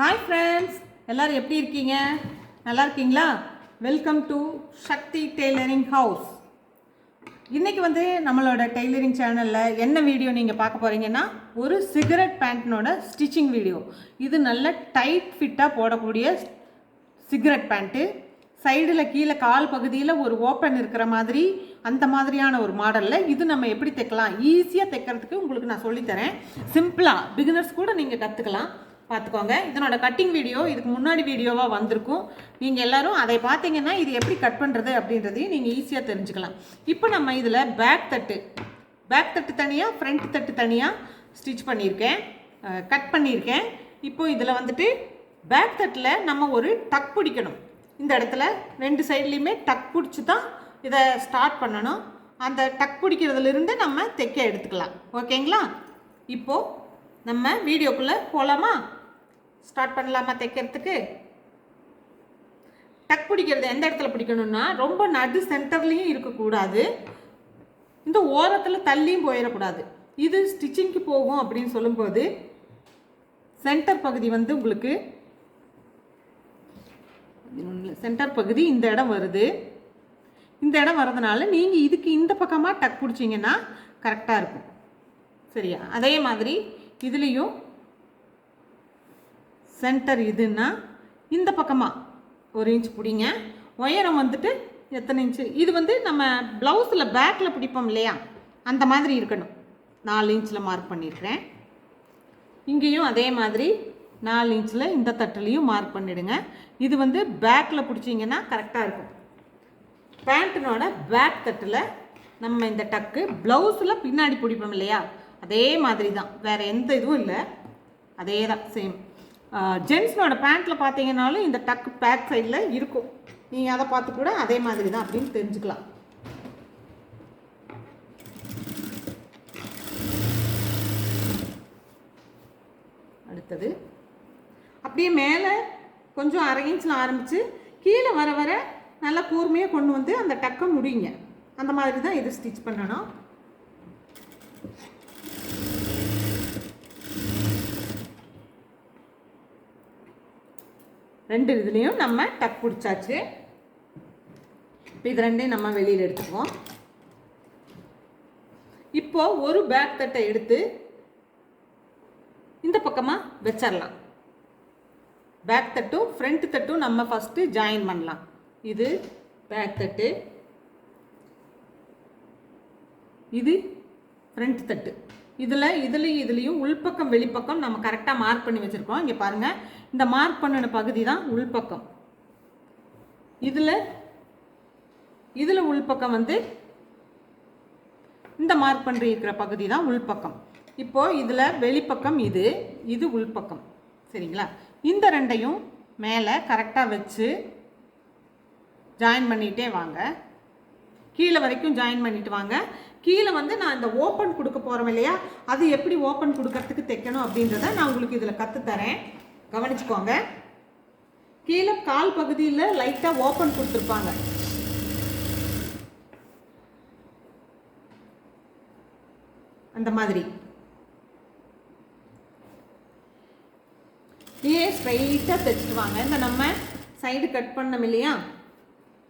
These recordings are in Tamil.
ஹாய் ஃப்ரெண்ட்ஸ் எல்லோரும் எப்படி இருக்கீங்க? நல்லா இருக்கீங்களா? Welcome to Shakti tailoring house இன்றைக்கி வந்து நம்மளோட டெய்லரிங் சேனலில் என்ன வீடியோ நீங்கள் பார்க்க போகிறீங்கன்னா ஒரு சிகரெட் பேண்ட்னோட ஸ்டிச்சிங் வீடியோ இது நல்ல டைட் ஃபிட்டாக போடக்கூடிய சிகரெட் பேண்ட்டு சைடில் கீழே கால் பகுதியில் ஒரு ஓப்பன் இருக்கிற மாதிரி அந்த மாதிரியான ஒரு மாடலில் இது நம்ம எப்படி தைக்கலாம்? ஈஸியாக தைக்கிறதுக்கு உங்களுக்கு நான் சொல்லித்தரேன். சிம்பிளாக பிகினர்ஸ் கூட நீங்கள் கற்றுக்கலாம் பார்த்துக்கோங்க இதனோட கட்டிங் வீடியோ இதுக்கு முன்னாடி வீடியோவாக வந்திருக்கும். நீங்கள் எல்லாரும் அதை பார்த்தீங்கன்னா இது எப்படி கட் பண்ணுறது அப்படின்றதையும் நீங்கள் ஈஸியாக தெரிஞ்சுக்கலாம். இப்போ நம்ம இதில் பேக் தட்டு. பேக் தட்டு தனியாக ஃப்ரண்ட் தட்டு தனியாக ஸ்டிச் பண்ணியிருக்கேன். கட் பண்ணியிருக்கேன். இப்போ இதில் வந்துட்டு பேக் தட்டில் நம்ம ஒரு டக் பிடிக்கணும். இந்த இடத்துல ரெண்டு சைட்லேயுமே டக் பிடிச்சி தான் இதை ஸ்டார்ட் பண்ணணும். அந்த டக் பிடிக்கிறதுலேருந்து நம்ம தைக்க எடுத்துக்கலாம். ஓகேங்களா இப்போது நம்ம வீடியோக்குள்ளே போகலாமா ஸ்டார்ட் பண்ணலாமா தைக்கிறதுக்கு? டக் பிடிக்கிறது எந்த இடத்துல பிடிக்கணும்னா ரொம்ப நடு சென்டர்லேயும் இருக்கக்கூடாது. இந்த ஓரத்தில் தள்ளியும் போயிடக்கூடாது. இது ஸ்டிச்சிங்க்கு போகும் அப்படின்னு சொல்லும்போது சென்டர் பகுதி வந்து உங்களுக்கு சென்டர் பகுதி இந்த இடம் வருது. இந்த இடம் வரதுனால நீங்கள் இதுக்கு இந்த பக்கமாக டக் பிடிச்சிங்கன்னா கரெக்டாக இருக்கும். சரியா? அதே மாதிரி இதுலேயும் சென்டர் இதுன்னா இந்த பக்கமாக ஒரு இன்ச் பிடிங்க. உயரம் வந்துட்டு எத்தனை இன்ச்சு இது வந்து நம்ம ப்ளவுஸில் பேக்கில் பிடிப்போம் இல்லையா? அந்த மாதிரி இருக்கணும். நாலு இன்ச்சில் மார்க் பண்ணியிருக்கிறேன் இங்கேயும் அதே மாதிரி நாலு இன்ச்சில் இந்த தட்டுலேயும் மார்க் பண்ணிடுங்க. இது வந்து பேக்கில் பிடிச்சிங்கன்னா கரெக்டாக இருக்கும். பேண்ட்டினோட பேக் தட்டில் நம்ம இந்த டக்கு ப்ளவுஸில் பின்னாடி பிடிப்போம் இல்லையா? அதே மாதிரி தான் வேறு எந்த இதுவும் இல்லை. அதே தான் சேம் ஜென்ஸ்னோட பேண்ட்டில் பார்த்தீங்கனாலும் இந்த டக்கு பேக் சைடில் இருக்கும். நீங்கள் அதை பார்த்து கூட அதே மாதிரி தான் அப்படின்னு தெரிஞ்சுக்கலாம். அடுத்தது. அப்படியே மேலே கொஞ்சம் அரை இன்ச்சில் ஆரம்பித்து கீழே வர வர நல்லா கூர்மையாக கொண்டு வந்து அந்த டக்கை முடியுங்க அந்த மாதிரி தான் இது ஸ்டிச் பண்ணணும். ரெண்டு இதுலேயும் நம்ம டக் பிடிச்சாச்சு. இப்போ இது ரெண்டையும் நம்ம வெளியில் எடுத்துக்குவோம். இப்போது ஒரு பேக் தட்டை எடுத்து இந்த பக்கமாக வச்சிடலாம் பேக் தட்டும் ஃப்ரண்ட் தட்டும் நம்ம ஃபஸ்ட்டு ஜாயின் பண்ணலாம். இது பேக் தட்டு. இது ஃப்ரண்ட் தட்டு. இதில் இதுலேயும் இதுலேயும் உள்பக்கம் வெளிப்பக்கம் நம்ம கரெக்டாக மார்க் பண்ணி வச்சுருக்கோம். இங்கே பாருங்கள் இந்த மார்க் பண்ணின பகுதி தான் உள்பக்கம். இதில் இதில் உள்பக்கம் வந்து இந்த மார்க் பண்ணி இருக்கிற பகுதி தான் உள்பக்கம். இப்போது இதில் வெளிப்பக்கம் இது இது உள்பக்கம். சரிங்களா? இந்த ரெண்டையும் மேலே கரெக்டாக வச்சு ஜாயின் பண்ணிகிட்டே வாங்க. கீழே வரைக்கும் ஜாயின் பண்ணிட்டு வாங்க. கீழே வந்து நான் இந்த ஓப்பன் கொடுக்க போகிறோம் இல்லையா? அது எப்படி ஓப்பன் கொடுக்கறதுக்கு தைக்கணும் அப்படின்றத நான் உங்களுக்கு இதில் கற்றுத்தரேன் கவனிச்சுக்கோங்க. கீழே கால் பகுதியில் லைட்டாக ஓப்பன் கொடுத்துருப்பாங்க. அந்த மாதிரி. இப்படியே ஸ்ட்ரைட்டாக தைச்சிட்டு வாங்க. இந்த நம்ம சைடு கட் பண்ணோம் இல்லையா?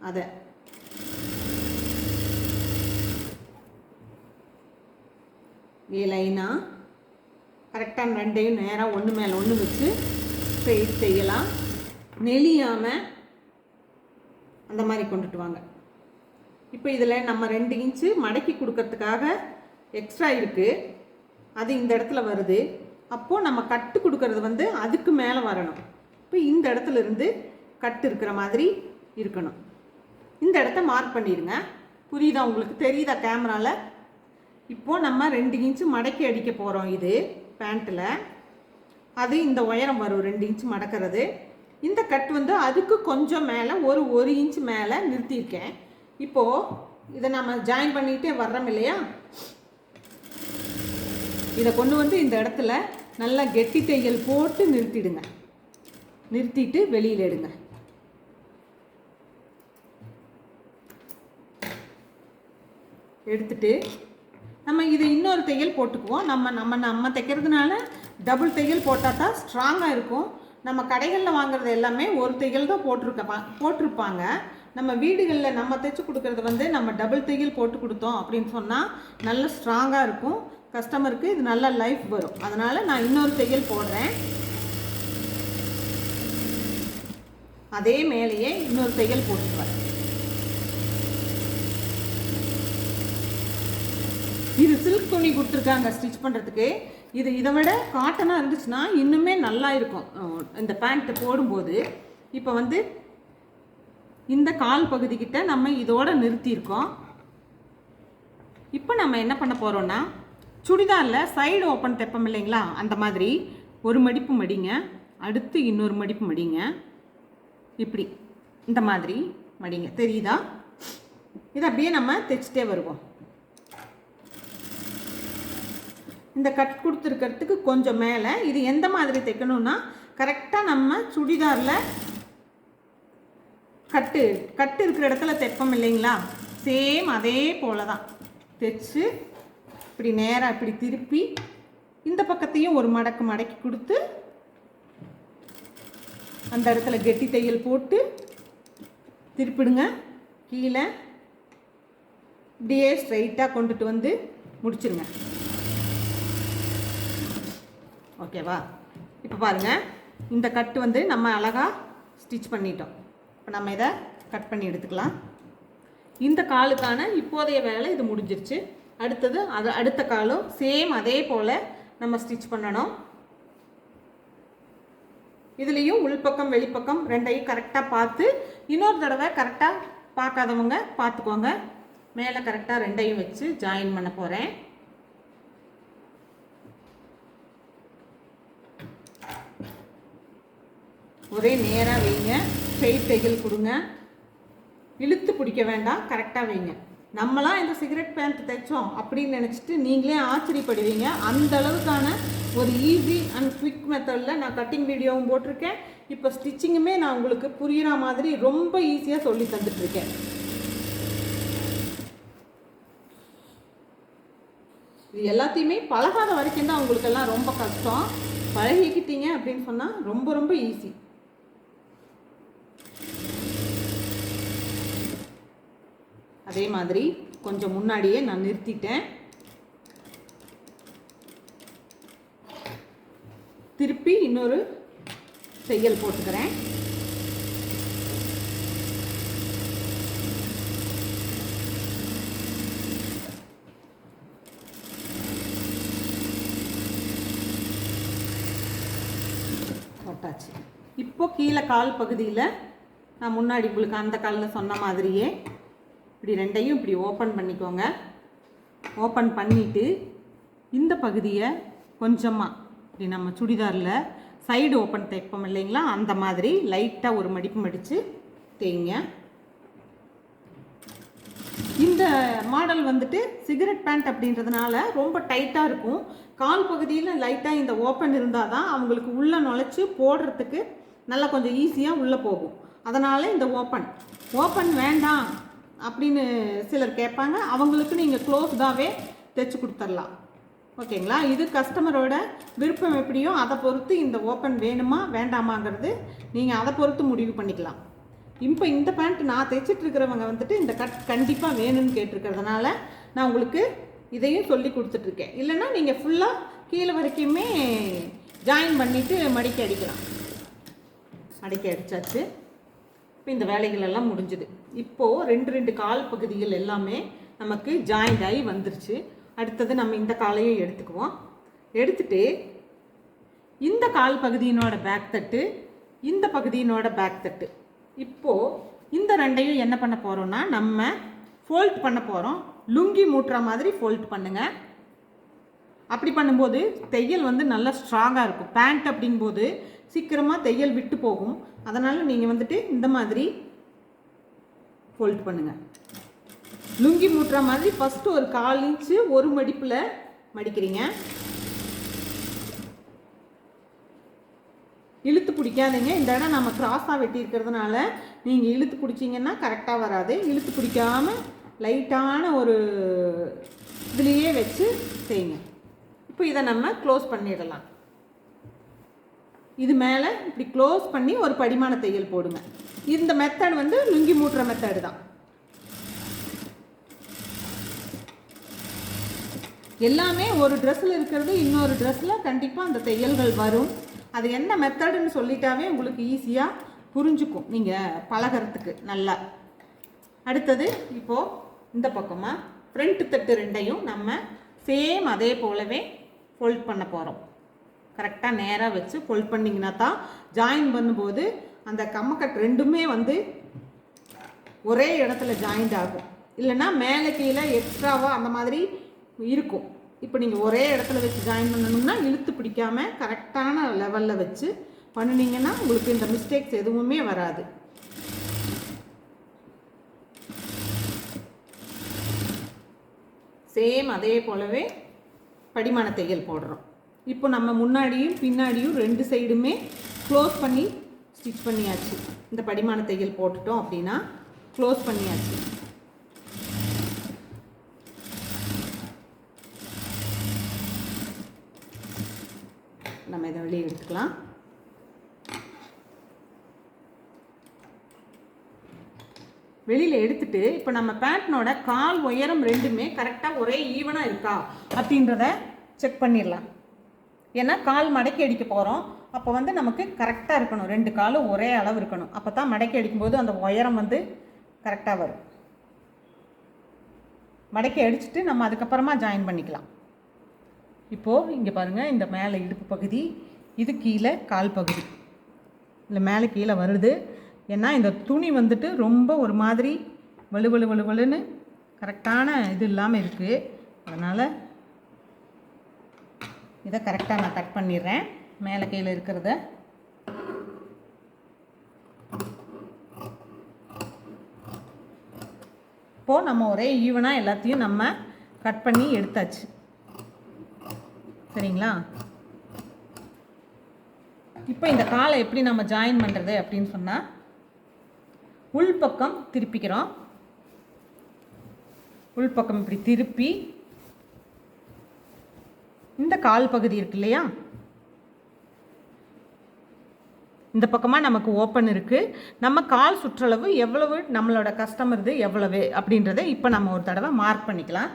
அதை. ஏ லைனாக கரெக்டாக ரெண்டையும் நேராக ஒன்று மேலே ஒன்று வச்சு ஸ்ட்ரெயிட் செய்யலாம். நெளியாமல் அந்த மாதிரி கொண்டுட்டு வாங்க. இப்போ இதில் நம்ம ரெண்டு இன்ச்சு மடக்கி கொடுக்கறதுக்காக எக்ஸ்ட்ரா இருக்குது அது இந்த இடத்துல வருது. அப்போது நம்ம கட்டு கொடுக்கறது வந்து அதுக்கு மேலே வரணும். இப்போ இந்த இடத்துல இருந்து கட்டு இருக்கிற மாதிரி இருக்கணும். இந்த இடத்த மார்க் பண்ணிடுங்க. புரியுதா உங்களுக்கு? தெரியுதா கேமராவில் இப்போது நம்ம ரெண்டு இன்ச்சு மடக்கி அடிக்க போகிறோம் இது பேண்ட்டில் அது இந்த உயரம் வரும் ரெண்டு இன்ச்சு மடக்கிறது. இந்த கட் வந்து அதுக்கு கொஞ்சம் மேலே ஒரு ஒரு இன்ச் மேலே நிறுத்தியிருக்கேன். இப்போது இதை நம்ம ஜாயின் பண்ணிகிட்டே வர்றோம் இல்லையா? இதை கொண்டு வந்து இந்த இடத்துல நல்லா கெட்டி தையல் போட்டு நிறுத்திடுங்க. நிறுத்திட்டு வெளியில் எடுங்க. எடுத்துட்டு நம்ம இது இன்னொரு தையல் போட்டுக்குவோம். நம்ம நம்ம நம்ம தைக்கிறதுனால டபுள் தையல் போட்டால் தான் ஸ்ட்ராங்காக இருக்கும். நம்ம கடைகளில் வாங்குறது எல்லாமே ஒரு தையல் தான் போட்டிருக்க போட்டிருப்பாங்க. நம்ம வீடுகளில் நம்ம தைச்சு கொடுக்கறது வந்து நம்ம டபுள் தையல் போட்டு கொடுத்தோம் அப்படின்னு சொன்னால் நல்ல ஸ்ட்ராங்காக இருக்கும். கஸ்டமருக்கு இது நல்ல லைஃப் வரும். அதனால் நான் இன்னொரு தையல் போடுறேன். அதே மேலேயே இன்னொரு தையல் போட்டுக்குவேன். இது சில்க் துணி கொடுத்துருக்காங்க ஸ்டிச் பண்ணுறதுக்கு இது இதை விட காட்டனாக இருந்துச்சுன்னா இன்னுமே நல்லா இருக்கும். இந்த பேண்ட்டு போடும்போது. இப்போ வந்து இந்த கால் பகுதிக்கிட்ட நம்ம இதோட நிறுத்தியிருக்கோம். இப்போ நம்ம என்ன பண்ண போகிறோன்னா சுடிதாரில் சைடு ஓப்பன் தைப்போம் இல்லைங்களா? அந்த மாதிரி ஒரு மடிப்பு மடிங்க. அடுத்து இன்னொரு மடிப்பு மடிங்க. இப்படி இந்த மாதிரி மடிங்க. தெரியுதா? இதை அப்படியே நம்ம தைச்சிட்டே வருவோம். இந்த கட் கொடுத்துருக்கிறதுக்கு கொஞ்சம் மேலே இது எந்த மாதிரி தைக்கணும்னா கரெக்டாக நம்ம சுடிதாரில் கட்டு கட்டு இருக்கிற இடத்துல தைப்போம் இல்லைங்களா? சேம் அதே போல தான் தைச்சு இப்படி நேராக இப்படி திருப்பி இந்த பக்கத்தையும் ஒரு மடக்கு மடக்கி கொடுத்து அந்த இடத்துல கெட்டி தையல் போட்டு திருப்பிடுங்க. கீழே இப்படியே ஸ்ட்ரைட்டாக கொண்டுட்டு வந்து முடிச்சிருங்க. ஓகேவா? இப்போ பாருங்கள் இந்த கட்டு வந்து நம்ம அழகாக ஸ்டிச் பண்ணிட்டோம். இப்போ நம்ம இதை கட் பண்ணி எடுத்துக்கலாம். இந்த காலுக்கான இப்போதைய வேலை இது முடிஞ்சிருச்சு. அடுத்தது அது அடுத்த காலும் சேம் அதே போல் நம்ம ஸ்டிச் பண்ணணும். இதுலேயும் உள்பக்கம் வெளிப்பக்கம் ரெண்டையும் கரெக்டாக பார்த்து இன்னொரு தடவை கரெக்டாக பார்க்காதவங்க பார்த்துக்கோங்க. மேலே கரெக்டாக ரெண்டையும் வச்சு ஜாயின் பண்ண போகிறேன் ஒரே நேராக வைங்க. ஸ்ட்ரெயிட் தையல் கொடுங்க. இழுத்து பிடிக்க வேண்டாம். கரெக்டாக வைங்க. நம்மளாம் இந்த சிகரெட் பேண்ட் தைச்சோம் அப்படின்னு நினச்சிட்டு நீங்களே ஆச்சரியப்படுவீங்க. அந்த அளவுக்கான ஒரு ஈஸி அண்ட் குவிக் மெத்தடில் நான் கட்டிங் வீடியோவும் போட்டிருக்கேன். இப்போ ஸ்டிச்சிங்குமே நான் உங்களுக்கு புரிகிற மாதிரி ரொம்ப ஈஸியாக சொல்லி தந்துட்டுருக்கேன். இது எல்லாத்தையுமே பழகாத வரைக்கும் தான் உங்களுக்கெல்லாம் ரொம்ப கஷ்டம். பழகிக்கிட்டீங்க அப்படின்னு சொன்னால் ரொம்ப ரொம்ப ஈஸி அதே மாதிரி கொஞ்சம் முன்னாடியே நான் நிறுத்திட்டேன். திருப்பி இன்னொரு தையல் போட்டுக்கிறேன். போட்டாச்சு. இப்போ கீழே கால் பகுதியில் நான் முன்னாடி உங்களுக்கு அந்த காலில் சொன்ன மாதிரியே இப்படி ரெண்டையும் இப்படி ஓப்பன் பண்ணிக்கோங்க. ஓப்பன் பண்ணிவிட்டு இந்த பகுதியை கொஞ்சமாக இப்படி நம்ம சுடிதாரில் சைடு ஓப்பன் தைப்போம் இல்லைங்களா? அந்த மாதிரி லைட்டாக ஒரு மடிப்பு மடித்து தேங்க இந்த மாடல் வந்துட்டு சிகரெட் பேண்ட் அப்படின்றதுனால ரொம்ப டைட்டாக இருக்கும். கால் பகுதியில் லைட்டாக இந்த ஓப்பன் இருந்தால் தான் அவங்களுக்கு உள்ளே நுழைச்சி போடுறதுக்கு நல்லா கொஞ்சம் ஈஸியாக உள்ளே போகும். அதனால் இந்த ஓப்பன் ஓப்பன் வேண்டாம் அப்படின்னு சிலர் கேட்பாங்க. அவங்களுக்கு நீங்கள் க்ளோஸ்டாகவே தைச்சி கொடுத்துர்லாம் ஓகேங்களா? இது கஸ்டமரோட விருப்பம் எப்படியோ அதை பொறுத்து இந்த ஓப்பன் வேணுமா வேண்டாமாங்கிறது நீங்கள் அதை பொறுத்து முடிவு பண்ணிக்கலாம். இப்போ இந்த பேண்ட் நான் தைச்சிட்டு இருக்கிறவங்க வந்துட்டு இந்த கட் கண்டிப்பாக வேணும்னு கேட்டிருக்கிறதுனால நான் உங்களுக்கு இதையும் சொல்லி கொடுத்துட்ருக்கேன். இல்லைன்னா நீங்கள் ஃபுல்லாக கீழே வரைக்குமே ஜாயின் பண்ணிவிட்டு மடிக்க அடிக்கலாம். மடிக்க அடித்தாச்சு இப்போ இந்த வேலைகள் எல்லாம் முடிஞ்சுது. இப்போது ரெண்டு ரெண்டு கால் பகுதிகள் எல்லாமே நமக்கு ஜாயிண்ட் ஆகி வந்துருச்சு. அடுத்தது நம்ம இந்த காலையும் எடுத்துக்குவோம். எடுத்துட்டு இந்த கால் பகுதியினோட பேக் தட்டு இந்த பகுதியினோட பேக் தட்டு. இப்போது இந்த ரெண்டையும் என்ன பண்ண போகிறோம்னா நம்ம ஃபோல்ட் பண்ண போகிறோம் லுங்கி மூட்டுற மாதிரி ஃபோல்ட் பண்ணுங்கள் அப்படி பண்ணும்போது தையல் வந்து நல்லா ஸ்ட்ராங்காக இருக்கும். பேண்ட் அப்படிங்கும்போது சீக்கிரமாக தையல் விட்டு போகும். அதனால் நீங்கள் வந்துட்டு இந்த மாதிரி ஃபோல்ட் பண்ணுங்கள் லுங்கி மூட்டுற மாதிரி ஃபஸ்ட்டு ஒரு கால் இன்ச்சு ஒரு மடிப்பில் மடிக்கிறீங்க. இழுத்து பிடிக்காதீங்க. இந்த இடம் நம்ம கிராஸாக வெட்டி இருக்கிறதுனால நீங்கள் இழுத்து பிடிச்சிங்கன்னா கரெக்டாக வராது. இழுத்து பிடிக்காம லைட்டான ஒரு இதுலேயே வச்சு செய்யுங்க. இப்போ இதை நம்ம க்ளோஸ் பண்ணிடலாம். இது மேலே இப்படி க்ளோஸ் பண்ணி ஒரு படிமான தையல் போடுங்க. இந்த மெத்தட் வந்து லுங்கி மூட்டுற மெத்தடு தான். எல்லாமே ஒரு ட்ரெஸ்ஸில் இருக்கிறது இன்னொரு ட்ரெஸ்ஸில் கண்டிப்பாக அந்த தையல்கள் வரும். அது என்ன மெத்தடுன்னு சொல்லிட்டாவே உங்களுக்கு ஈஸியாக புரிஞ்சுக்கும். நீங்கள் பழகிறதுக்கு நல்லா. அடுத்தது இப்போது இந்த பக்கமாக ஃப்ரண்ட் தட்டு ரெண்டையும் நம்ம சேம் அதே போலவே ஃபோல்ட் பண்ண போகிறோம் கரெக்டாக நேராக வச்சு ஃபோல்ட் பண்ணிங்கன்னா தான் ஜாயின் பண்ணும்போது அந்த கம்மக்கட் ரெண்டுமே வந்து ஒரே இடத்துல ஜாயிண்ட் ஆகும். இல்லைன்னா மேலே கீழே எக்ஸ்ட்ராவாக அந்த மாதிரி இருக்கும். இப்போ நீங்கள் ஒரே இடத்துல வச்சு ஜாயின் பண்ணணும்னா இழுத்து பிடிக்காம கரெக்டான லெவலில் வச்சு பண்ணினீங்கன்னா உங்களுக்கு இந்த மிஸ்டேக்ஸ் எதுவுமே வராது. சேம் அதே போலவே படிமான தையல் போடுறோம். இப்போ நம்ம முன்னாடியும் பின்னாடியும் ரெண்டு சைடுமே க்ளோஸ் பண்ணி ஸ்டிச் பண்ணியாச்சு. இந்த படிமான தையல் போட்டுட்டோம் அப்படின்னா க்ளோஸ் பண்ணியாச்சு. நம்ம இதை வெளியே எடுத்துக்கலாம். வெளியில் எடுத்துட்டு இப்போ நம்ம பேண்ட்னோட கால் உயரம் ரெண்டுமே கரெக்டாக ஒரே ஈவனாக இருக்கா அப்படின்றத செக் பண்ணிடலாம். ஏன்னா கால் மடக்கி அடிக்க போகிறோம் அப்போ வந்து நமக்கு கரெக்டாக இருக்கணும். ரெண்டு காலும் ஒரே அளவு இருக்கணும். அப்போ தான் மடக்கி அடிக்கும்போது அந்த உயரம் வந்து கரெக்டாக வரும். மடக்கி அடிச்சுட்டு நம்ம அதுக்கப்புறமா ஜாயின் பண்ணிக்கலாம். இப்போது இங்கே பாருங்கள் இந்த மேலே இடுப்பு பகுதி இது கீழே கால் பகுதி. இல்லை மேலே கீழே வருது. ஏன்னா இந்த துணி வந்துட்டு ரொம்ப ஒரு மாதிரி வலு வலு வலு வலுன்னு கரெக்டான இது இல்லாமல் இருக்குது அதனால் இதை கரெக்டாக நான் கட் பண்ணிடுறேன். மேலே கீழே இருக்கிறத. இப்போது நம்ம ஒரே ஈவனாக எல்லாத்தையும் நம்ம கட் பண்ணி எடுத்தாச்சு. சரிங்களா? இப்போ இந்த காலை எப்படி நம்ம ஜாயின் பண்ணுறது அப்படின்னு சொன்னால் உள்பக்கம் திருப்பிக்கிறோம். உள்பக்கம் இப்படி திருப்பி இந்த கால் பகுதி இருக்கு இல்லையா? இந்த பக்கமாக நமக்கு ஓப்பன் இருக்குது நம்ம கால் சுற்றளவு எவ்வளவு நம்மளோட கஸ்டமர்து எவ்வளவு அப்படின்றத இப்போ நம்ம ஒரு தடவை மார்க் பண்ணிக்கலாம்.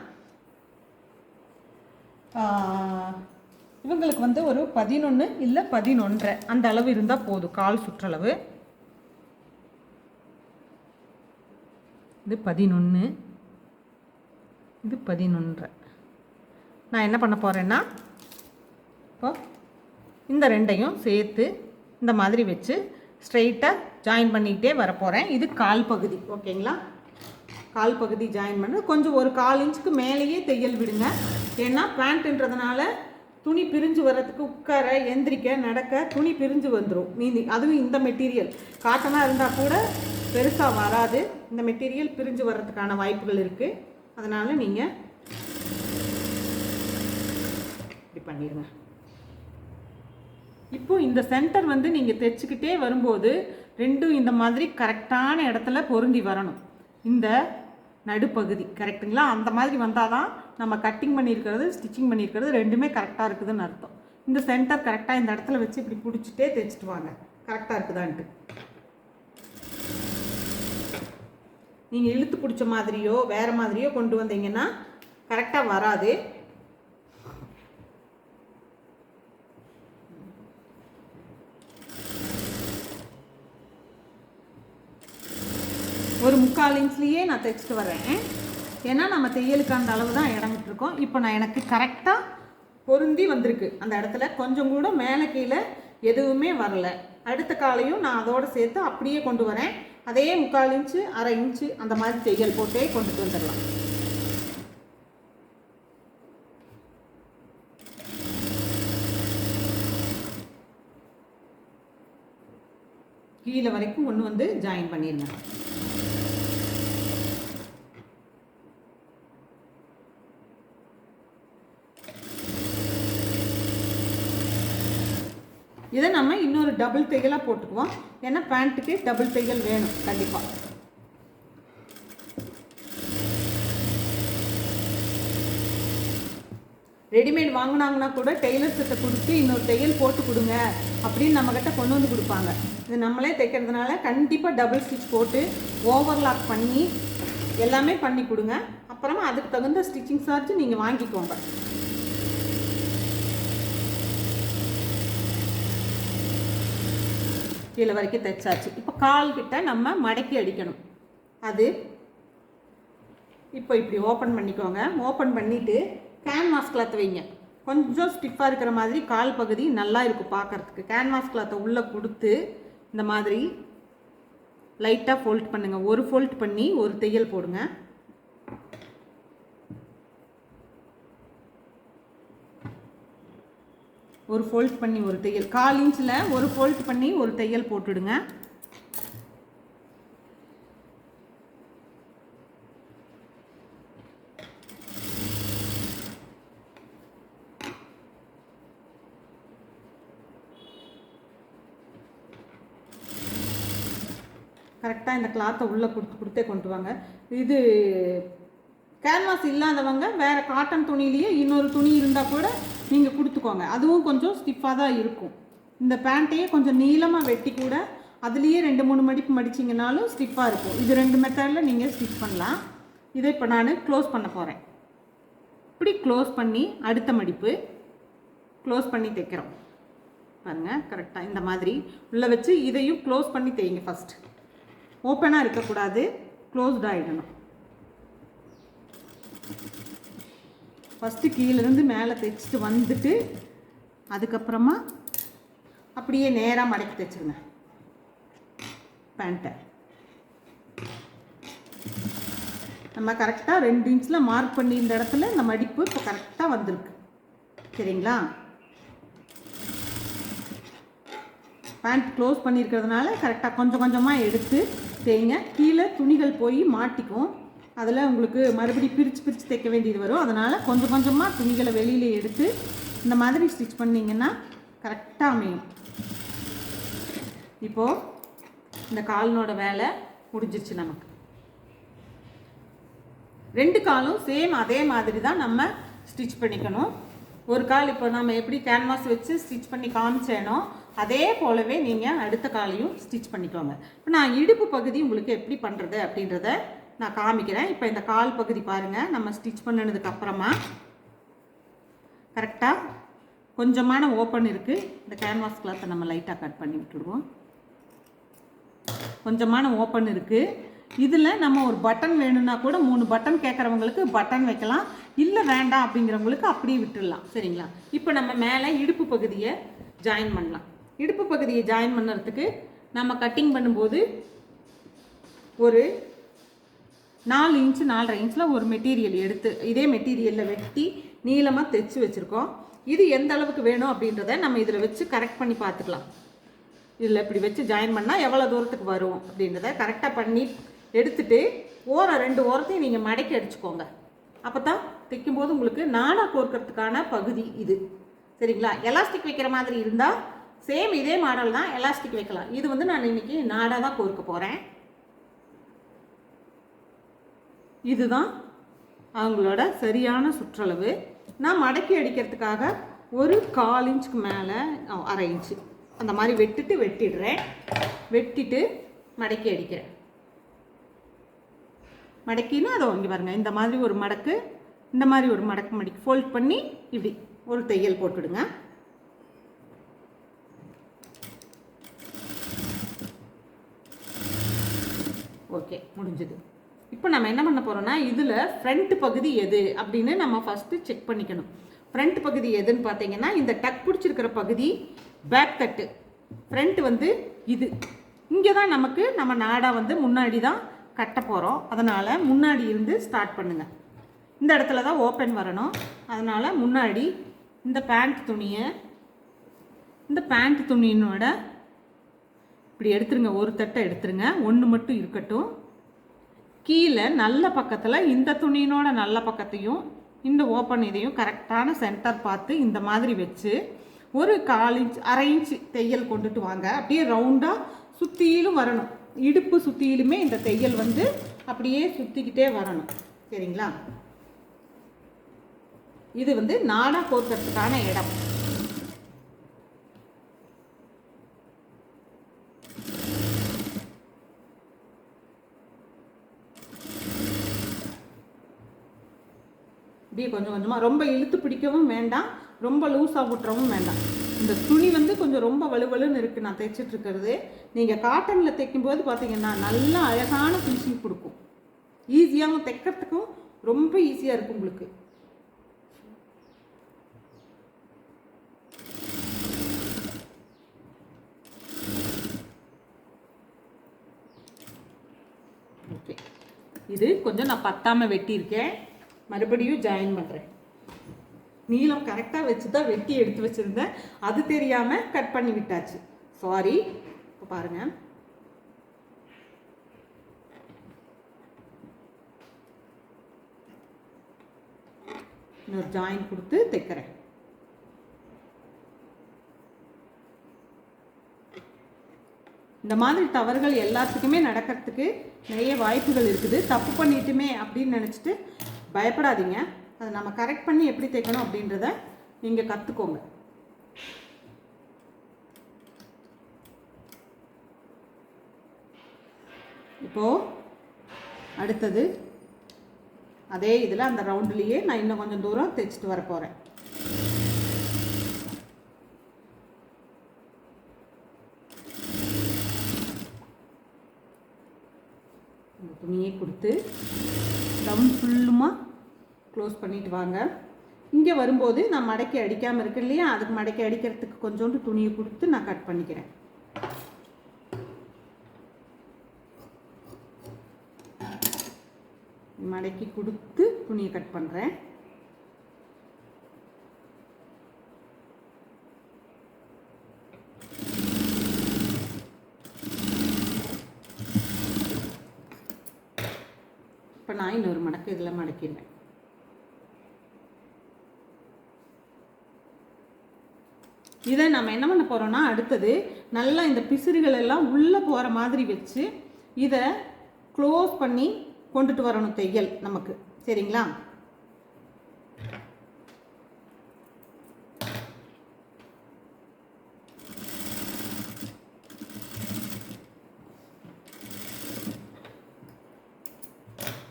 இவங்களுக்கு வந்து ஒரு பதினொன்று இல்லை பதினொன்றரை. அந்த அளவு இருந்தால் போதும் கால் சுற்றளவு. இது பதினொன்று இது பதினொன்றரை. நான் என்ன பண்ண போகிறேன்னா இப்போ இந்த ரெண்டையும் சேர்த்து இந்த மாதிரி வச்சு ஸ்ட்ரெயிட்டாக ஜாயின் பண்ணிக்கிட்டே வரப்போகிறேன் இது கால் பகுதி ஓகேங்களா? கால் பகுதி ஜாயின் பண்ண. கொஞ்சம் ஒரு கால் இன்ச்சுக்கு மேலேயே தையல் விடுங்க. ஏன்னா பேண்ட்டுன்றதுனால துணி பிரிஞ்சு வர்றதுக்கு உட்கார எந்திரிக்க நடக்க துணி பிரிஞ்சு வந்துடும் மீதி அதுவும் இந்த மெட்டீரியல் காட்டனாக இருந்தால் கூட பெருசாக வராது. இந்த மெட்டீரியல் பிரிஞ்சு வர்றதுக்கான வாய்ப்புகள் இருக்குது அதனால் நீங்கள் பண்ணிடுங்க இப்போ இந்த சென்டர் வந்து நீங்கள் தைச்சிக்கிட்டே வரும்போது ரெண்டும் இந்த மாதிரி கரெக்டான இடத்துல பொருந்தி வரணும். இந்த நடுப்பகுதி கரெக்ட்டுங்களா அந்த மாதிரி வந்தால் தான் நம்ம கட்டிங் பண்ணியிருக்கிறது ஸ்டிச்சிங் பண்ணியிருக்கிறது ரெண்டுமே கரெக்டாக இருக்குதுன்னு அர்த்தம். இந்த சென்டர் கரெக்டாக இந்த இடத்துல வச்சு இப்படி பிடிச்சிட்டே தைச்சிட்டு வாங்க. கரெக்டாக இருக்குதான்ட்டு. நீங்கள் இழுத்து பிடிச்ச மாதிரியோ வேறு மாதிரியோ கொண்டு வந்தீங்கன்னா கரெக்டாக வராது ஒரு முக்கால் இன்ச்லேயே நான் தைச்சிட்டு வரேன் ஏன்னா நம்ம தையலுக்கு அந்த அளவு தான் இடம் விட்டுருக்கோம் இப்போ நான் எனக்கு கரெக்டாக பொருந்தி வந்திருக்கு. அந்த இடத்துல கொஞ்சம் கூட மேலே கீழே எதுவுமே வரல. அடுத்த காலையும் நான் அதோட சேர்த்து அப்படியே கொண்டு வரேன். அதே முக்கால் இன்ச்சு அரை இன்ச்சு அந்த மாதிரி தையல் போட்டே கொண்டுட்டு வந்துடலாம். கீழே வரைக்கும் ஒன்று வந்து ஜாயின் பண்ணிடுங்க இதை நம்ம இன்னொரு டபுள் தையலாக போட்டுக்குவோம். ஏன்னா பேண்ட்டுக்கு டபுள் தையல் வேணும் கண்டிப்பாக ரெடிமேட் வாங்கினாங்கன்னா கூட டெய்லர்ஸ்கிட்ட கொடுத்து இன்னொரு தையல் போட்டு கொடுங்க அப்படின்னு நம்மக்கிட்ட கொண்டு வந்து கொடுப்பாங்க. இது நம்மளே தைக்கிறதுனால கண்டிப்பாக டபுள் ஸ்டிச் போட்டு ஓவர்லாக் பண்ணி எல்லாமே பண்ணி கொடுங்க. அப்புறமா அதுக்கு தகுந்த ஸ்டிச்சிங் சார்ஜ் நீங்கள் வாங்கிக்கோங்க. கீழே வரைக்கும் தைச்சாச்சு. இப்போ கால் கிட்ட நம்ம மடக்கி அடிக்கணும். அது இப்போ இப்படி ஓப்பன் பண்ணிக்கோங்க. ஓப்பன் பண்ணிவிட்டு கேன்வாஸ் கிளாத் வைங்க. கொஞ்சம் ஸ்டிஃபாக இருக்கிற மாதிரி கால் பகுதி நல்லா இருக்கும் பார்க்கறதுக்கு. கேன்வாஸ் கிளாத்தை உள்ளே கொடுத்து இந்த மாதிரி லைட்டாக ஃபோல்ட் பண்ணுங்கள் ஒரு ஃபோல்ட் பண்ணி ஒரு தையல் போடுங்க. ஒரு ஃபோல்ட் பண்ணி ஒரு தையல். கால் இன்ச்சில் ஒரு ஃபோல்ட் பண்ணி ஒரு தையல் போட்டுடுங்க. கரெக்டாக இந்த கிளாத்தை உள்ளே கொடுத்து கொடுத்தே கொண்டு வாங்க. இது கேன்வாஸ் இல்லாதவங்க வேறு காட்டன் துணியிலேயே இன்னொரு துணி இருந்தால் கூட நீங்கள் கொடுத்துக்கோங்க. அதுவும் கொஞ்சம் ஸ்டிஃபாக தான் இருக்கும். இந்த பேண்ட்டையே கொஞ்சம் நீளமாக வெட்டி கூட அதுலேயே ரெண்டு மூணு மடிப்பு மடிச்சிங்கனாலும் ஸ்டிஃபாக இருக்கும். இது ரெண்டு மெத்தடில் நீங்கள் ஸ்டிச் பண்ணலாம். இதை இப்போ நான் க்ளோஸ் பண்ண போகிறேன் இப்படி க்ளோஸ் பண்ணி அடுத்த மடிப்பு க்ளோஸ் பண்ணி தைக்கிறோம். பாருங்கள் கரெக்டாக இந்த மாதிரி உள்ளே வச்சு இதையும் க்ளோஸ் பண்ணி தைங்க ஃபஸ்ட் ஓப்பனாக இருக்கக்கூடாது. க்ளோஸ்ட் ஆகிடணும் ஃபஸ்ட்டு கீழேருந்து மேலே தைச்சிட்டு வந்துட்டு அதுக்கப்புறமா அப்படியே நேராக மடக்கி தைச்சிருங்க பேண்ட்டை நம்ம கரெக்டாக ரெண்டு இன்ச்சில் மார்க் பண்ணியிருந்த இடத்துல இந்த மடிப்பு இப்போ கரெக்டாக வந்திருக்கு. சரிங்களா? பேண்ட் க்ளோஸ் பண்ணியிருக்கிறதுனால கரெக்டாக கொஞ்சம் கொஞ்சமாக எடுத்து தேய்ங்க. கீழே துணிகள் போய் மாட்டிக்கும். அதில் உங்களுக்கு மறுபடி பிரித்து பிரித்து தைக்க வேண்டியது வரும். அதனால் கொஞ்சம் கொஞ்சமாக துணிகளை வெளியில் எடுத்து இந்த மாதிரி ஸ்டிச் பண்ணிங்கன்னா கரெக்டாக அமையும். இப்போது இந்த காலினோட வேலை முடிஞ்சிருச்சு நமக்கு. ரெண்டு காலும் சேம் அதே மாதிரி தான் நம்ம ஸ்டிச் பண்ணிக்கணும். ஒரு கால் இப்போ நம்ம எப்படி கேன்வாஸ் வச்சு ஸ்டிச் பண்ணி காமிச்சேனோ அதே போலவே நீங்கள் அடுத்த காலையும் ஸ்டிச் பண்ணிக்கோங்க. இப்போ நான் இடுப்பு பகுதி உங்களுக்கு எப்படி பண்ணுறது அப்படின்றத நான் காமிக்கிறேன். இப்போ இந்த கால் பகுதி பாருங்கள் நம்ம ஸ்டிச் பண்ணினதுக்கு அப்புறமா கரெக்டாக கொஞ்சமான ஓப்பன் இருக்குது இந்த கேன்வாஸ் கிளாத்தை நம்ம லைட்டாக கட் பண்ணி விட்டுடுவோம். கொஞ்சமான ஓப்பன் இருக்குது இதில் நம்ம ஒரு பட்டன் வேணும்னா கூட மூணு பட்டன் கேட்குறவங்களுக்கு பட்டன் வைக்கலாம். இல்லை வேண்டாம் அப்படிங்கிறவங்களுக்கு அப்படியே விட்டுடலாம். சரிங்களா? இப்போ நம்ம மேலே இடுப்பு பகுதியை ஜாயின் பண்ணலாம். இடுப்பு பகுதியை ஜாயின் பண்ணுறதுக்கு நம்ம கட்டிங் பண்ணும்போது ஒரு நாலு இன்ச்சு நாலரை இன்ச்சில் ஒரு மெட்டீரியல் எடுத்து இதே மெட்டீரியலில் வெட்டி நீளமாக தைச்சி வச்சுருக்கோம். இது எந்த அளவுக்கு வேணும் அப்படின்றத நம்ம இதில் வச்சு கரெக்ட் பண்ணி பார்த்துக்கலாம். இதில் இப்படி வச்சு ஜாயின் பண்ணால் எவ்வளோ தூரத்துக்கு வரும் அப்படின்றத கரெக்டாக பண்ணி எடுத்துட்டு ஓரம் ரெண்டு ஓரத்தையும் நீங்கள் மடக்கி அடிச்சுக்கோங்க. அப்போ தான் தைக்கும்போது உங்களுக்கு நாடாக கோர்க்கறதுக்கான பகுதி இது. சரிங்களா? எலாஸ்டிக் வைக்கிற மாதிரி இருந்தால் சேம் இதே மாடல் தான் எலாஸ்டிக் வைக்கலாம். இது வந்து நான் இன்னைக்கு நாடாக தான் கோர்க்க போகிறேன் இதுதான் அவங்களோட சரியான சுற்றளவு. நான் மடக்கி அடிக்கிறதுக்காக ஒரு கால் இன்ச்சுக்கு மேலே அரை இன்ச்சு. அந்த மாதிரி வெட்டிட்டு வெட்டிடுறேன். வெட்டிட்டு மடக்கி அடிக்கிறேன். மடக்கினா அதை வாங்கி பாருங்கள் இந்த மாதிரி ஒரு மடக்கு இந்த மாதிரி ஒரு மடக்கு மடக்கி ஃபோல்ட் பண்ணி இப்படி ஒரு தையல் போட்டுடுங்க. ஓகே முடிஞ்சது. இப்போ நம்ம என்ன பண்ண போகிறோம்னா இதில் ஃப்ரண்ட் பகுதி எது அப்படின்னு நம்ம ஃபஸ்ட்டு செக் பண்ணிக்கணும். ஃப்ரண்ட் பகுதி எதுன்னு பார்த்தீங்கன்னா இந்த டக் பிடிச்சிருக்கிற பகுதி பேக் தட்டு ஃப்ரண்ட் வந்து இது. இங்கே தான் நமக்கு நம்ம நாடா வந்து முன்னாடி தான் கட்ட போகிறோம் அதனால் முன்னாடி இருந்து ஸ்டார்ட் பண்ணுங்கள் இந்த இடத்துல தான் ஓப்பன் வரணும். அதனால் முன்னாடி இந்த பேண்ட் துணியை இந்த பேண்ட் துணியினோட இப்படி எடுத்துருங்க. ஒரு தட்டை எடுத்துருங்க. ஒன்று மட்டும் இருக்கட்டும். கீழே நல்ல பக்கத்தில் இந்த துணியினோட நல்ல பக்கத்தையும் இந்த ஓப்பன் இதையும் கரெக்டான சென்டர் பார்த்து இந்த மாதிரி வச்சு ஒரு கால் இன்ச் அரை இன்ச் தையல் கொண்டுட்டு வாங்க. அப்படியே ரவுண்டாக சுற்றியிலும் வரணும். இடுப்பு சுற்றியிலுமே இந்த தையல் வந்து அப்படியே சுற்றிக்கிட்டே வரணும். சரிங்களா? இது வந்து நாடா கோர்க்கறதுக்கான இடம் இப்படியே கொஞ்சம் கொஞ்சமாக ரொம்ப இழுத்து பிடிக்கவும் வேண்டாம். ரொம்ப லூஸாக விட்டுறவும் வேண்டாம். இந்த துணி வந்து கொஞ்சம் ரொம்ப வலுவலுன்னு இருக்குது நான் தைச்சிட்டு இருக்கிறது. நீங்கள் காட்டனில் தைக்கும்போது பார்த்தீங்கன்னா நல்லா அழகான ஃபினிஷிங் கொடுக்கும். ஈஸியாகவும் தைக்கிறதுக்கும் ரொம்ப ஈஸியாக இருக்கும் உங்களுக்கு. ஓகே. இது கொஞ்சம் நான் பத்தாமல் வெட்டியிருக்கேன். மறுபடியும் ஜாயின் பண்ணுறேன் நீளம் கரெக்டாக வச்சு தான் வெட்டி எடுத்து வச்சுருந்தேன். அது தெரியாமல் கட் பண்ணி விட்டாச்சு. சாரி இப்போ பாருங்கள் இன்னொரு ஜாயின் கொடுத்து தைக்கிறேன். இந்த மாதிரி தவறுகள் எல்லாத்துக்குமே நடக்கிறதுக்கு நிறைய வாய்ப்புகள் இருக்குது. தப்பு பண்ணிட்டுமே அப்படின்னு நினச்சிட்டு பயப்படாதீங்க. அதை நம்ம கரெக்ட் பண்ணி எப்படி தைக்கணும் அப்படின்றத நீங்கள் கற்றுக்கோங்க இப்போது அடுத்தது அதே இதில் அந்த ரவுண்டுலேயே நான் இன்னும் கொஞ்சம் தூரம் தைச்சிட்டு வர போகிறேன் துணியை கொடுத்து டம் ஃபுல்லுமாக க்ளோஸ் பண்ணிட்டு வாங்க. இங்கே வரும்போது நான் மடக்கி அடிக்காமல் இருக்கேன் இல்லையா? அதுக்கு மடக்கி அடிக்கிறதுக்கு கொஞ்சோண்டு துணியை கொடுத்து நான் கட் பண்ணிக்கிறேன். மடக்கி கொடுத்து துணியை கட் பண்ணுறேன் இப்போ நான் இன்னொரு மடக்கு இதில் மடக்கிடுவேன் இதை நம்ம என்ன பண்ண போகிறோம்னா அடுத்தது நல்லா இந்த பிசிறுகள் எல்லாம் உள்ளே போகிற மாதிரி வச்சு இதை க்ளோஸ் பண்ணி கொண்டுட்டு வரணும் தையல் நமக்கு. சரிங்களா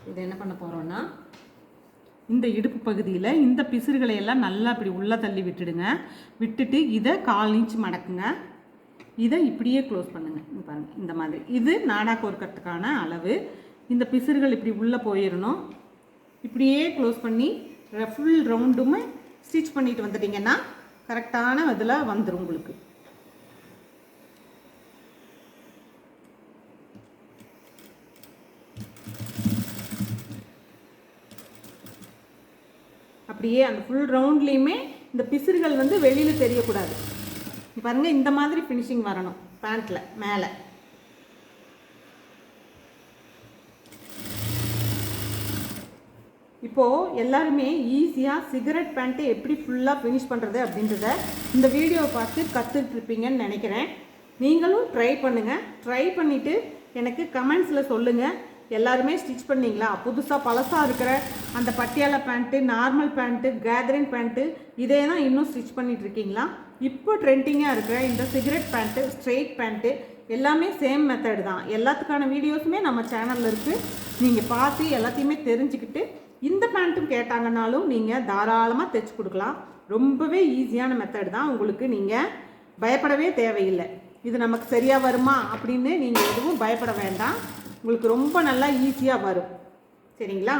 இதை என்ன பண்ண போகிறோன்னா இந்த இடுப்பு பகுதியில் இந்த பிசுறுகளை எல்லாம் நல்லா இப்படி உள்ளே தள்ளி விட்டுடுங்க. விட்டுட்டு இதை கால் இன்ச் மடக்குங்க. இதை இப்படியே க்ளோஸ் பண்ணுங்க. பாருங்கள் இந்த மாதிரி. இது நாடா கோர்க்கறதுக்கான அளவு. இந்த பிசுறுகள் இப்படி உள்ளே போயிடணும். இப்படியே க்ளோஸ் பண்ணி ஃபுல் ரவுண்டுமே ஸ்டிச் பண்ணிட்டு வந்துட்டிங்கன்னா கரெக்டான இதில் வந்துடும் உங்களுக்கு. அப்படியே அந்த ஃபுல் ரவுண்ட்லேயுமே இந்த பிசுறுகள் வந்து வெளியில் தெரியக்கூடாது. பாருங்கள் இந்த மாதிரி ஃபினிஷிங் வரணும். பேண்ட்டில் மேலே. இப்போது எல்லாருமே ஈஸியாக சிகரெட் பேண்ட்டை எப்படி ஃபுல்லாக ஃபினிஷ் பண்ணுறது அப்படின்றத இந்த வீடியோவை பார்த்து கற்றுட்ருப்பீங்கன்னு நினைக்கிறேன். நீங்களும் ட்ரை பண்ணுங்கள் ட்ரை பண்ணிவிட்டு எனக்கு கமெண்ட்ஸில் சொல்லுங்கள் எல்லாருமே ஸ்டிச் பண்ணீங்களா? புதுசாக பழசாக இருக்கிற அந்த Patiala pant normal pant gathering pant இதே தான் இன்னும் ஸ்டிச் பண்ணிட்டு இருக்கீங்களா? இப்போ ட்ரெண்டிங்காக இருக்கிற இந்த சிகரெட் பேண்ட்டு ஸ்ட்ரெயிட் பேண்ட்டு எல்லாமே சேம் மெத்தடு தான். எல்லாத்துக்கான வீடியோஸுமே நம்ம சேனலில் இருக்குது நீங்கள் பார்த்து எல்லாத்தையுமே தெரிஞ்சுக்கிட்டு இந்த பேண்ட்டும் கேட்டாங்கனாலும் நீங்கள் தாராளமாக தைச்சி கொடுக்கலாம். ரொம்பவே ஈஸியான மெத்தட் தான். உங்களுக்கு நீங்கள் பயப்படவே தேவையில்லை. இது நமக்கு சரியாக வருமா அப்படின்னு நீங்கள் எதுவும் பயப்பட வேண்டாம். உங்களுக்கு ரொம்ப நல்லா ஈஸியாக வரும். சரிங்களா?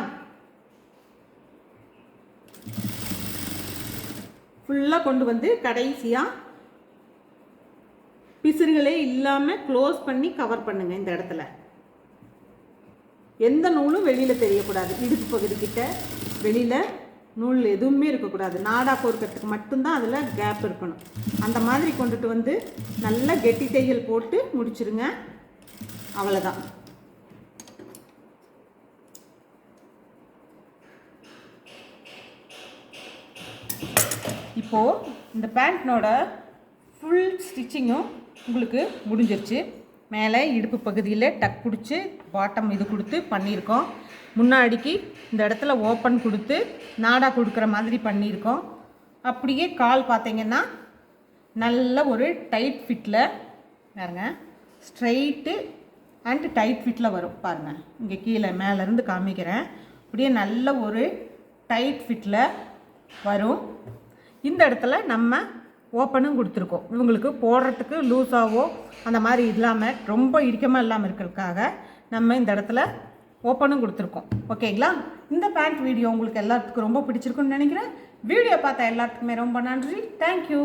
ஃபுல்லாக கொண்டு வந்து கடைசியாக பிசுறுகளே இல்லாமல் க்ளோஸ் பண்ணி கவர் பண்ணுங்கள் இந்த இடத்துல. எந்த நூலும் வெளியில் தெரியக்கூடாது. இடுப்பு பகுதிக்கிட்ட வெளியில் நூல் எதுவுமே இருக்கக்கூடாது. நாடா கோர்க்கறதுக்கு மட்டும்தான் அதில் கேப் இருக்கணும். அந்த மாதிரி கொண்டுட்டு வந்து நல்லா கெட்டி தையல் போட்டு முடிச்சிருங்க. அவ்வளோதான் இப்போது இந்த பேண்ட்னோட ஃபுல் ஸ்டிச்சிங்கும் உங்களுக்கு முடிஞ்சிருச்சு. மேலே இடுப்பு பகுதியில் டக் பிடிச்சி பாட்டம் இது கொடுத்து பண்ணியிருக்கோம். முன்னாடிக்கு இந்த இடத்துல ஓப்பன் கொடுத்து நாடா கொடுக்குற மாதிரி பண்ணியிருக்கோம். அப்படியே கால் பார்த்தீங்கன்னா நல்ல ஒரு டைட் ஃபிட்டில் பாருங்க. ஸ்ட்ரைட்டு அண்ட் டைட் ஃபிட்டில் வரும். பாருங்கள் இங்கே கீழே மேலேருந்து காமிக்கிறேன். அப்படியே நல்ல ஒரு டைட் ஃபிட்டில் வரும். இந்த இடத்துல நம்ம ஓப்பனும் கொடுத்துருக்கோம். இவங்களுக்கு போடுறதுக்கு லூஸாகவோ அந்த மாதிரி இல்லாமல் ரொம்ப இறுக்கமாக இல்லாமல் இருக்கிறதுக்காக நம்ம இந்த இடத்துல ஓப்பனும் கொடுத்துருக்கோம். ஓகேங்களா இந்த பேண்ட் வீடியோ உங்களுக்கு எல்லாத்துக்கும் ரொம்ப பிடிச்சிருக்குன்னு நினைக்கிறேன். வீடியோ பார்த்தா எல்லாத்துக்குமே ரொம்ப நன்றி. தேங்க்யூ